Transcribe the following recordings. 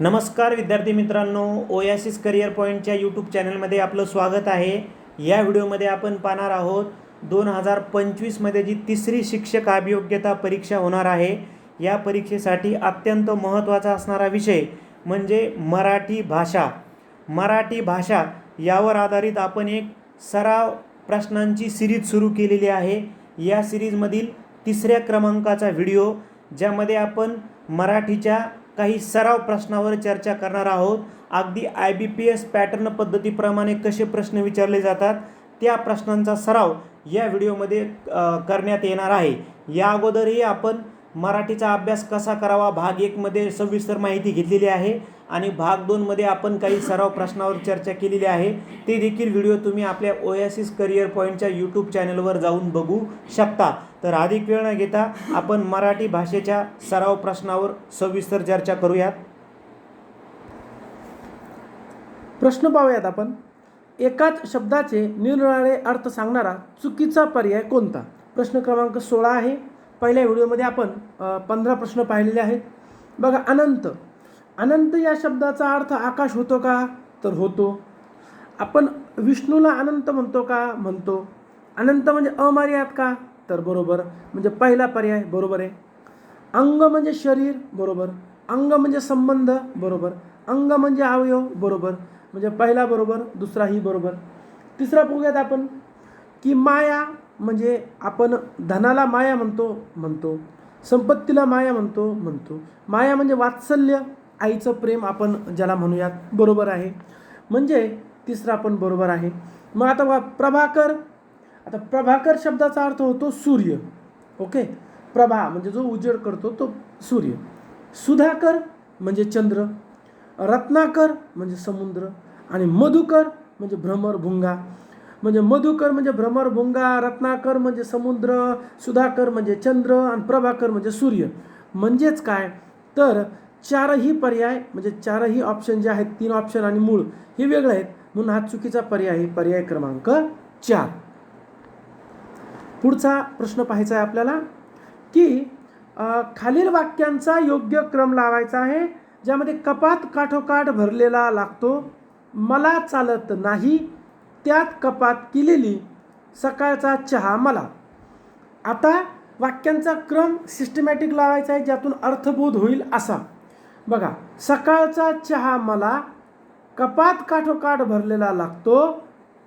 नमस्कार विद्यार्थी मित्रांनो ओयासिस करिअर पॉईंटच्या यूट्यूब चॅनलमध्ये आपलं स्वागत आहे. या व्हिडिओमध्ये आपण पाहणार आहोत दोन हजार पंचवीसमध्ये जी तिसरी शिक्षक अभियोग्यता परीक्षा होणार आहे या परीक्षेसाठी अत्यंत महत्त्वाचा असणारा विषय म्हणजे मराठी भाषा. मराठी भाषा यावर आधारित आपण एक सराव प्रश्नांची सिरीज सुरू केलेली आहे. या सिरीजमधील तिसऱ्या क्रमांकाचा व्हिडिओ ज्यामध्ये आपण मराठीच्या काही सराव प्रश्नावर चर्चा करणार आहोत. अगदी I B P S pattern पद्धतीप्रमाणे कसे प्रश्न विचारले जातात त्या प्रश्नांचा सराव या व्हिडिओमध्ये करण्यात येणार आहे. या अगोदरही आपण मराठीचा अभ्यास कसा करावा? भाग एकमध्ये सविस्तर माहिती घेतलेली आहे. आणि भाग दोनमध्ये आपण काही सराव प्रश्नावर चर्चा केलेली आहे. ते देखील व्हिडिओ तुम्ही आपल्या ओएसिस करिअर पॉईंटच्या यूट्यूब चॅनलवर जाऊन बघू शकता. तर अधिक वेळ न घेता आपण मराठी भाषेच्या सराव प्रश्नावर सविस्तर चर्चा करूयात. प्रश्न पाहूयात आपण. एकाच शब्दाचे निरनिराळे अर्थ सांगणारा चुकीचा पर्याय कोणता? प्रश्न क्रमांक सोळा आहे. पहिल्या व्हिडिओमध्ये आपण पंधरा प्रश्न पाहिलेले आहेत. बघा अनंत. अनंत या शब्दाचा अर्थ आकाश होतो का? तर होतो. आपण विष्णूला अनंत म्हणतो का? म्हणतो. अनंत म्हणजे अमर्याद का? तर बरोबर. म्हणजे पहिला पर्याय बरोबर आहे. अंग म्हणजे शरीर बरोबर. अंग म्हणजे संबंध बरोबर. अंग म्हणजे अवयव बरोबर. म्हणजे पहिला बरोबर दुसराही बरोबर. तिसरा बघूयात आपण. की माया म्हणजे आपण धनाला माया म्हणतो म्हणतो. संपत्तीला माया म्हणतो म्हणतो. माया म्हणजे वात्सल्य आईचं प्रेम आपण ज्याला म्हणूयात बरोबर आहे. म्हणजे तिसरा पण बरोबर आहे. मग आता वा प्रभाकर. आता प्रभाकर शब्दाचा अर्थ होतो सूर्य. ओके? प्रभा म्हणजे जो उजेड करतो तो सूर्य. सुधाकर म्हणजे चंद्र. रत्नाकर म्हणजे समुद्र. आणि मधुकर म्हणजे भ्रमर भुंगा. म्हणजे मधुकर म्हणजे भ्रमर भुंगा रत्नाकर म्हणजे समुद्र सुधाकर म्हणजे चंद्र आणि प्रभाकर म्हणजे सूर्य. म्हणजेच काय? तर चारही पर्याय म्हणजे चारही ऑप्शन जे आहेत तीन ऑप्शन आणि मूळ हे वेगळे आहेत. म्हणून हा चुकीचा पर्याय आहे. पर्याय क्रमांक चार. पुढचा प्रश्न पाहायचा आहे आपल्याला की खालील वाक्यांचा योग्य क्रम लावायचा आहे ज्यामध्ये कपात काठोकाठ भरलेला लागतो. मला चालत नाही त्यात कपात केलेली सकाळचा चहा मला. आता वाक्यांचा क्रम सिस्टमॅटिक लावायचा आहे ज्यातून अर्थबोध होईल असा. बघा सकाळचा चहा मला कपात काठोकाठ भरलेला लागतो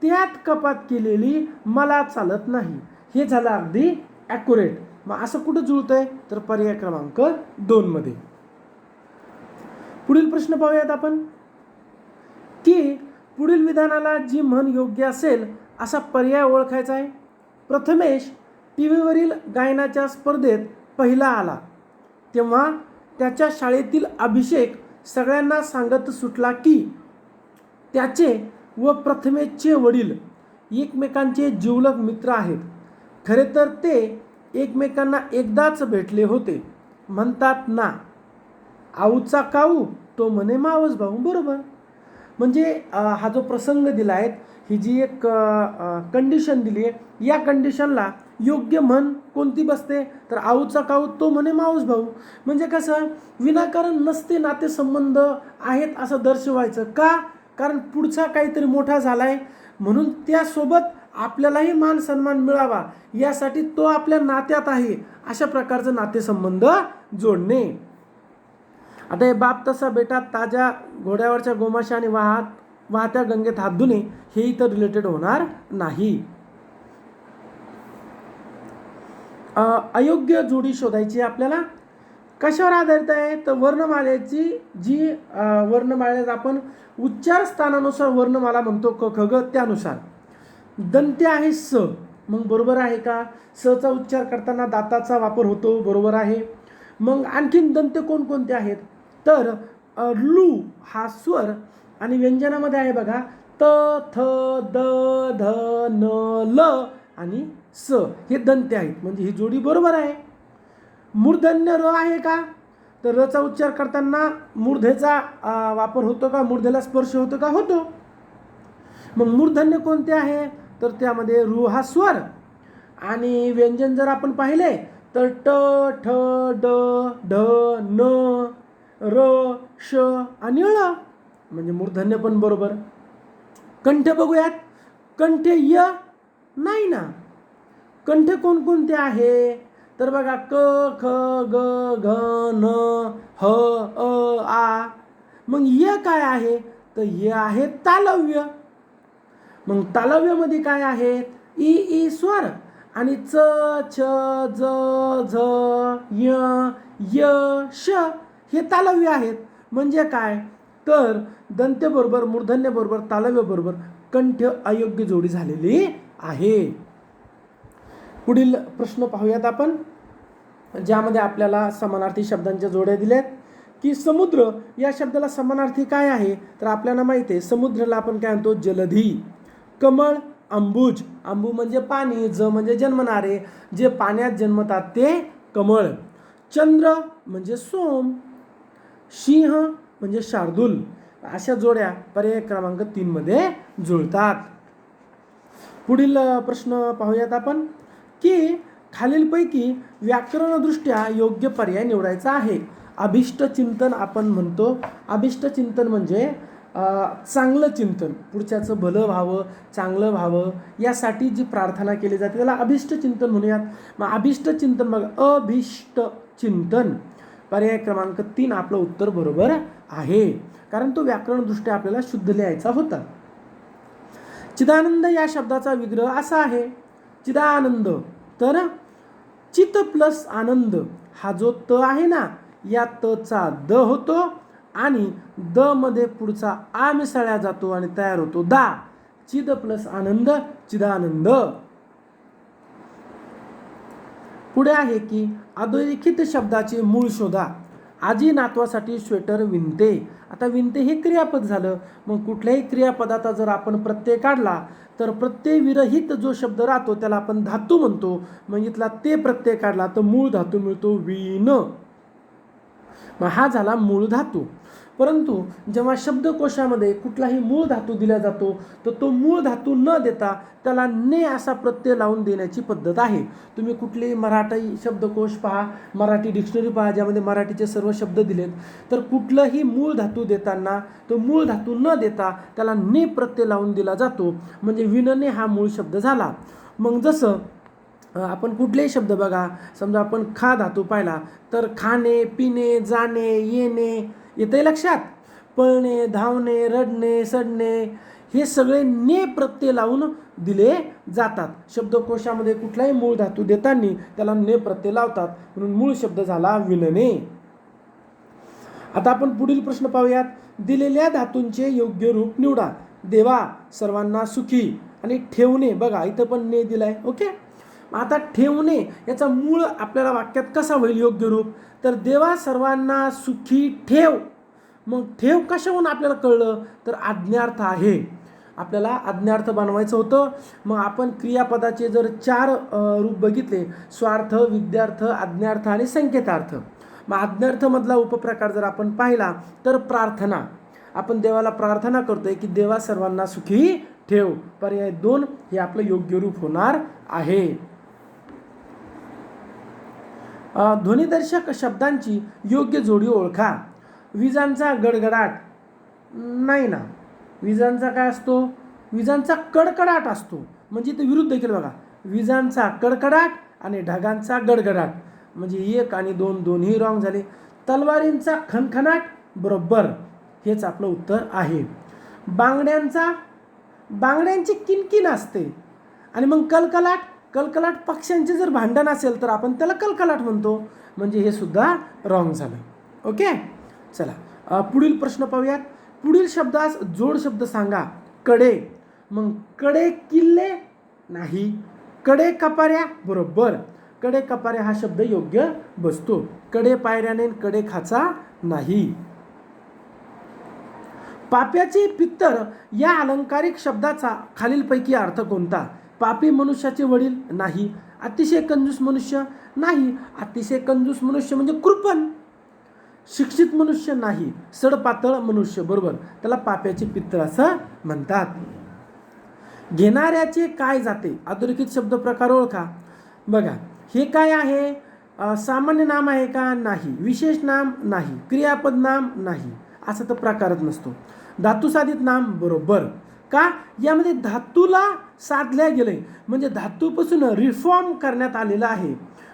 त्यात कपात केलेली मला चालत नाही. हे झालं अगदी ॲक्युरेट मग असं कुठं जुळतंय? तर पर्याय क्रमांक दोनमध्ये पुढील प्रश्न पाहूयात आपण. की पुढील विधानाला जी म्हण योग्य असेल असा पर्याय ओळखायचा आहे. प्रथमेश टी व्हीवरील गायनाच्या स्पर्धेत पहिला आला. तेव्हा त्याच्या शाळेतील अभिषेक सगळ्यांना सांगत सुटला की त्याचे व प्रथमेशचे वडील एकमेकांचे जिवलग मित्र आहेत. खरे तर ते एकमेकांना एकदाच भेटले होते. म्हणतात ना आऊचा काऊ तो म्हणे मावस भाऊ बरोबर. म्हणजे हा जो प्रसंग दिला आहे ही जी एक कंडिशन दिली आहे या कंडिशनला योग्य म्हण कोणती बसते? तर आऊचा काऊ तो म्हणे माऊस भाऊ. म्हणजे कसं विनाकारण नसते नातेसंबंध आहेत असं दर्शवायचं. का? कारण पुढचा काहीतरी मोठा झाला आहे म्हणून त्यासोबत आपल्यालाही मान सन्मान मिळावा. यासाठी तो आपल्या नात्यात आहे. अशा प्रकारचं नातेसंबंध जोडणे. आता हे बाप तसा बेटा ताज्या घोड्यावरच्या गोमाशाने वाहत वाहत्या गंगेत हात धुणे हे इथं रिलेटेड होणार नाही. अयोग्य जोडी शोधायची आपल्याला. कशावर आधारित आहे? तर वर्णमालेची जी वर्णमालेत आपण उच्चार स्थानानुसार वर्णमाला म्हणतो क ख ग त्यानुसार. दंत्य आहे स. मग बरोबर आहे का? सचा उच्चार करताना दाताचा वापर होतो बरोबर आहे. मग आणखीन दंत्य कोणकोणते आहेत? तर लू हा स्वर आणि व्यंजनामध्ये आहे बघा त थ द ध न ल आणि स. हे दंते आहेत. म्हणजे ही जोडी बरोबर आहे. मूर्धन्य र आहे का? तर रचा उच्चार करताना मूर्धेचा वापर होतो का? मूर्धेला स्पर्श होतो का? होतो. मग मूर्धन्य कोणते आहे? तर त्यामध्ये रु हा स्वर. आणि व्यंजन जर आपण पाहिले तर ट ठ ड ढ न र श आणि ळ. म्हणजे मूर्धन्य पण बरोबर. कंठ बघूयात. कंठ य नाही ना? कंठ कोणकोणते आहे? तर बघा क ख ग घ न ह अ आ. मग य काय आहे? तर य आहे तालव्य. मग तालव्यमध्ये काय आहे? इ ई स्वर. आणि च छ ज झ य य श. हे तालव्य आहेत. म्हणजे काय? तर दंत्यबरोबर मूर्धन्यबरोबर तालव्याबरोबर कंठ अयोग्य जोडी झालेली आहे. पुढील प्रश्न पाहूयात आपण ज्यामध्ये आपल्याला समानार्थी शब्दांच्या जोड्या दिल्यात की समुद्र या शब्दाला समानार्थी काय आहे? तर आपल्याला माहिती आहे समुद्राला आपण काय म्हणतो? जलधी. कमळ अंबुज. अंबू म्हणजे पाणी ज म्हणजे जन्मणारे. जे पाण्यात जन्मतात ते कमळ. चंद्र म्हणजे सोम. सिंह म्हणजे शार्दूल. अशा जोड्या पर्याय क्रमांक तीनमध्ये जुळतात. पुढील प्रश्न पाहूयात आपण की खालीलपैकी व्याकरणदृष्ट्या योग्य पर्याय निवडायचा आहे. अभिष्ट चिंतन आपण म्हणतो. अभिष्ट चिंतन म्हणजे चांगलं चिंतन. पुढच्याचं भलं व्हावं चांगलं व्हावं यासाठी जी प्रार्थना केली जाते त्याला अभिष्ट चिंतन म्हणूयात. मग अभिष्ट चिंतन बघा अभिष्ट चिंतन. पर्याय क्रमांक तीन आपलं उत्तर बरोबर आहे. कारण तो व्याकरणदृष्ट्या आपल्याला शुद्ध लिहायचा होता. चिदानंद या शब्दाचा विग्रह असा आहे. चिदानंद तर चित प्लस आनंद हा जो त आहे ना या तचा द होतो आणि द मध्ये पुढचा आ मिसळला जातो आणि तयार होतो दा. चिद प्लस आनंद चिदानंद. पुढे आहे की अधोरेखित शब्दाचे मूळ शोधा. आजी नातवासाठी स्वेटर विणते. आता विणते हे क्रियापद झालं. मग कुठल्याही क्रियापदाचा जर आपण प्रत्यय काढला तर प्रत्यय विरहित जो शब्द राहतो त्याला आपण धातू म्हणतो. मग इथला ते प्रत्यय काढला तर मूळ धातू मिळतो विण. मग हा झाला मूळ धातू. परंतु जेव्हा शब्दकोशामध्ये कुठलाही मूळ धातू दिला जातो तर तो मूळ धातू न देता त्याला ने असा प्रत्यय लावून देण्याची पद्धत आहे. तुम्ही कुठलेही मराठी शब्दकोश पहा मराठी डिक्शनरी पहा ज्यामध्ये मराठीचे सर्व शब्द दिलेत तर कुठलंही मूळ धातू देताना तो मूळ धातू न देता त्याला ने प्रत्यय लावून दिला जातो. म्हणजे विनने हा मूळ शब्द झाला. मग जसं आपण कुठलेही शब्द बघा समजा आपण खा धातू पाहिला तर खाणे पिणे जाणे येणे येते लक्षात. पळणे धावणे रडणे सडणे हे सगळे ने प्रत्यय लावून दिले जातात. शब्दकोशामध्ये कुठलाही मूळ धातू देताना त्याला ने प्रत्यय लावतात. म्हणून मूळ शब्द झाला विनने आता आपण पुढील प्रश्न पाहूयात. दिलेल्या धातूंचे योग्य रूप निवडा. देवा सर्वांना सुखी. आणि ठेवणे. बघा इथं पण ने दिलाय. ओके? आता ठेवणे याचा मूळ आपल्याला वाक्यात कसा होईल योग्य रूप तर देवा सर्वांना सुखी ठेव. मग ठेव कशाहून आपल्याला कळलं? तर आज्ञार्थ आहे. आपल्याला आज्ञार्थ बनवायचं होतं. मग आपण क्रियापदाचे जर चार रूप बघितले स्वार्थ विद्यार्थ आज्ञार्थ आणि संकेतार्थ. मग आज्ञार्थमधला उपप्रकार जर आपण पाहिला तर प्रार्थना. आपण देवाला प्रार्थना करतोय की देवा सर्वांना सुखी ठेव. पर्याय दोन हे आपलं योग्य रूप होणार आहे. ध्वनिदर्शक शब्दांची योग्य जोडी ओळखा. विजांचा गडगडाट. नाही ना. विजांचा काय असतो? विजांचा कडकडाट असतो. म्हणजे इथे विरुद्ध देखील बघा. विजांचा कडकडाट आणि ढगांचा गडगडाट. म्हणजे एक आणि दोन दोन्ही रॉंग झाले. तलवारींचा खणखणाट बरोबर. हेच आपलं उत्तर आहे. बांगड्यांचा बांगड्यांची किनकिन असते. आणि मग कलकलाट कलकलाट पक्ष्यांचे जर भांडण असेल तर आपण त्याला कलकलाट म्हणतो. म्हणजे हे सुद्धा रॉंग झालं. ओके चला पुढील प्रश्न पाहूयात. पुढील शब्दास जोड शब्द सांगा. कडे. मग कडे किल्ले नाही. कडे कपाऱ्या बरोबर. कडे कपाऱ्या हा शब्द योग्य बसतो. कडे पायऱ्याने कडे खाचा नाही. पाप्याचे पित्तर या अलंकारिक शब्दाचा खालीलपैकी अर्थ कोणता? पापी मनुष्याचे वडील नाही अतिशय कंजूस मनुष्य नाही अतिशय कंजूस मनुष्य म्हणजे कृपण. शिक्षित मनुष्य नाही सडपातळ मनुष्य बरोबर? त्याला पाप्याचे पित्र असं म्हणतात. घेणाऱ्याचे काय जाते? अधोरेखित शब्द प्रकार ओळखा. बघा हे काय आहे? सामान्य नाम आहे का? नाही. विशेष नाम नाही. क्रियापद नाम नाही. असा तर प्रकारच नसतो. धातुसाधित नाम बरोबर. का? यामध्ये धातूला साधल्या आहे म्हणजे धातूपासून रिफॉर्म करण्यात आलेलं आहे.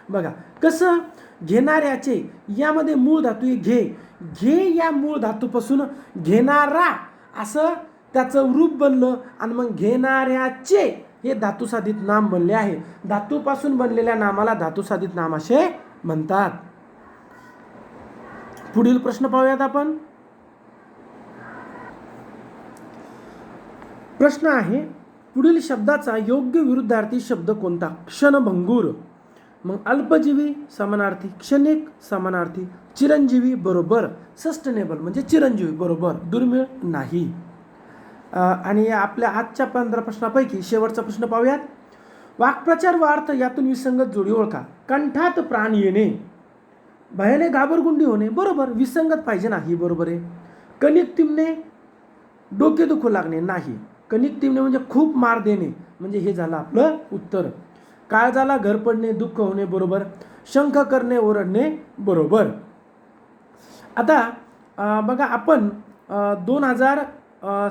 बघा कसं? घेणाऱ्याचे यामध्ये मूळ धातू आहे घे. घे या मूळ धातूपासून घेणारा असं त्याचं रूप बनलं आणि मग घेणाऱ्याचे हे धातुसाधित नाम बनले आहे. धातूपासून बनलेल्या नामाला धातुसाधित नाम असे म्हणतात. पुढील प्रश्न पाहूयात आपण. प्रश्न आहे पुढील शब्दाचा योग्य विरुद्धार्थी शब्द कोणता? क्षणभंगूर. मग अल्पजीवी समानार्थी क्षणिक समानार्थी चिरंजीवी बरोबर. सस्टेनेबल म्हणजे चिरंजीवी बरोबर. दुर्मिळ नाही. आणि आपल्या आजच्या पंधरा प्रश्नापैकी शेवटचा प्रश्न पाहूयात. वाक्प्रचार व अर्थ यातून विसंगत जोडी ओळखा. कंठात प्राण येणे. भयाने घाबरगुंडी होणे. बरोबर. विसंगत पाहिजे नाही. बरोबर आहे. कणिक तिमणे. डोके दुखू लागणे. नाही. कणिक म्हणजे खूप मार देणे म्हणजे हे झालं आपलं उत्तर. काळजाला घर पडणे दुःख होणे बरोबर शंख करणे ओरडणे बरोबर. आता बघा आपण दोन हजार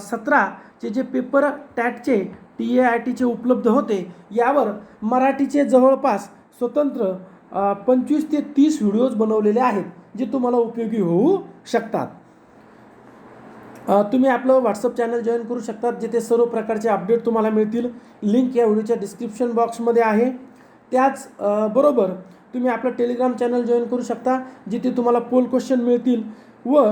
सतराचे जे पेपर टॅटचे टी ए आय टीचे उपलब्ध होते यावर मराठीचे जवळपास स्वतंत्र पंचवीस ते तीस व्हिडिओज बनवलेले आहेत जे तुम्हाला उपयोगी होऊ शकतात. तुम्ही आपलं व्हॉट्सअप चॅनल जॉईन करू शकतात जिथे सर्व प्रकारचे अपडेट तुम्हाला मिळतील. लिंक या व्हिडिओच्या डिस्क्रिप्शन बॉक्समध्ये आहे. त्याच बरोबर तुम्ही आपलं टेलिग्राम चॅनल जॉईन करू शकता जिथे तुम्हाला पोल क्वेश्चन मिळतील व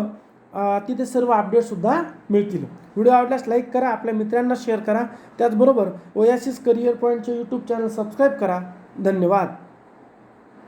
तिथे सर्व अपडेटसुद्धा मिळतील. व्हिडिओ आवडल्यास लाईक करा आपल्या मित्रांना शेअर करा. त्याचबरोबर ओयासिस करिअर पॉईंटचे यूट्यूब चॅनल सबस्क्राईब करा. धन्यवाद.